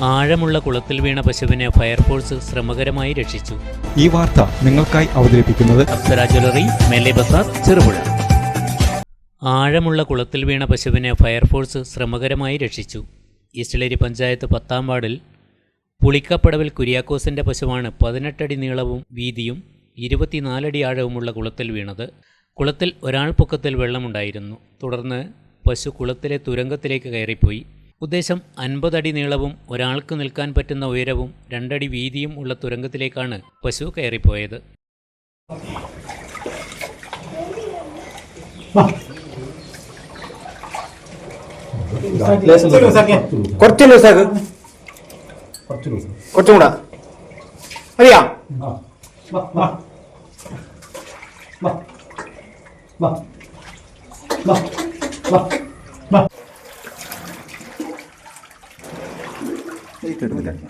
ആഴമുള്ള കുളത്തിൽ വീണ പശുവിനെ ഫയർഫോഴ്സ് ശ്രമകരമായി രക്ഷിച്ചു. ഈ വാർത്ത നിങ്ങൾക്കായി അവതരിപ്പിക്കുന്നത് അപ്സര ജ്വല്ലറി മെല്ലെ ബസാർ ചെറുപുഴ. ആഴമുള്ള കുളത്തിൽ വീണ പശുവിനെ ഫയർഫോഴ്സ് ശ്രമകരമായി രക്ഷിച്ചു. ഈസ്റ്റലേരി പഞ്ചായത്ത് പത്താം വാർഡിൽ പുളിക്കപ്പടവിൽ കുര്യാക്കോസിന്റെ പശുവാണ് പതിനെട്ടടി നീളവും വീതിയും ഇരുപത്തിനാലടി ആഴവുമുള്ള കുളത്തിൽ വീണത്. കുളത്തിൽ ഒരാൾ പൊക്കത്തിൽ വെള്ളമുണ്ടായിരുന്നു. തുടർന്ന് പശു കുളത്തിലെ തുരങ്കത്തിലേക്ക് കയറിപ്പോയി. ഉദ്ദേശം അൻപതടി നീളവും ഒരാൾക്ക് നിൽക്കാൻ പറ്റുന്ന ഉയരവും രണ്ടടി വീതിയും ഉള്ള തുരങ്കത്തിലേക്കാണ് പശു കയറിപ്പോയത്. വാ വാ കുറച്ചും മതിയാ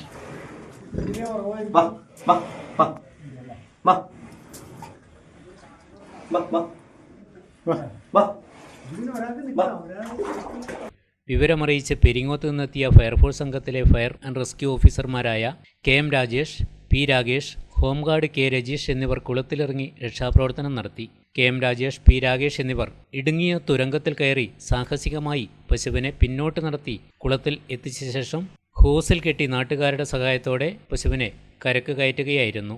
വിവരമറിയിച്ച് പെരിങ്ങോത്ത് നിന്നെത്തിയ ഫയർഫോഴ്സ് സംഘത്തിലെ ഫയർ ആൻഡ് റെസ്ക്യൂ ഓഫീസർമാരായ K M Rajesh P Rakesh home guard K Rajeesh എന്നിവർ കുളത്തിലിറങ്ങി രക്ഷാപ്രവർത്തനം നടത്തി. K M Rajesh P Rakesh എന്നിവർ ഇടുങ്ങിയ തുരങ്കത്തിൽ കയറി സാഹസികമായി പശുവിനെ പിന്നോട്ട് നടത്തി കുളത്തിൽ എത്തിച്ച ശേഷം ഹോസിൽ കെട്ടി നാട്ടുകാരുടെ സഹായത്തോടെ പശുവിനെ കരക്ക് കയറ്റുകയായിരുന്നു.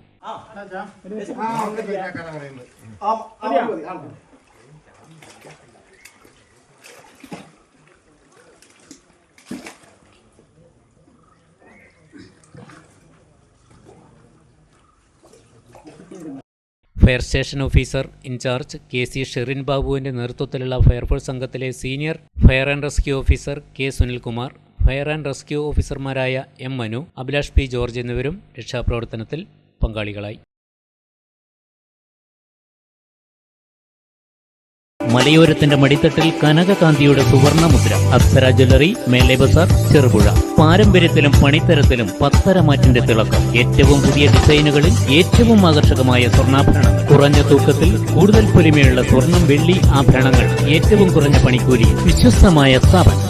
Fire station officer in-charge K C Sherin ബാബുവിന്റെ നേതൃത്വത്തിലുള്ള ഫയർഫോഴ്സ് സംഘത്തിലെ senior fire and rescue officer K Sunilkumar fire and rescue ഓഫീസർമാരായ M Manu Abhilash P George എന്നിവരും രക്ഷാപ്രവർത്തനത്തിൽ പങ്കാളികളായി. മലയോരത്തിന്റെ മടിത്തട്ടിൽ കനകകാന്തിയുടെ സുവർണ മുദ്ര അപ്സര ജ്വല്ലറി മേലെ ബസാർ ചെറുപുഴ. പാരമ്പര്യത്തിലും പണിത്തരത്തിലും പത്തരമാറ്റിന്റെ തിളക്കം. ഏറ്റവും പുതിയ ഡിസൈനുകളിൽ ഏറ്റവും ആകർഷകമായ സ്വർണാഭരണം കുറഞ്ഞ തൂക്കത്തിൽ കൂടുതൽ പൊലിമയുള്ള സ്വർണം വെള്ളി ആഭരണങ്ങൾ. ഏറ്റവും കുറഞ്ഞ പണിക്കൂലി. വിശ്വസ്തമായ സ്ഥാപനം.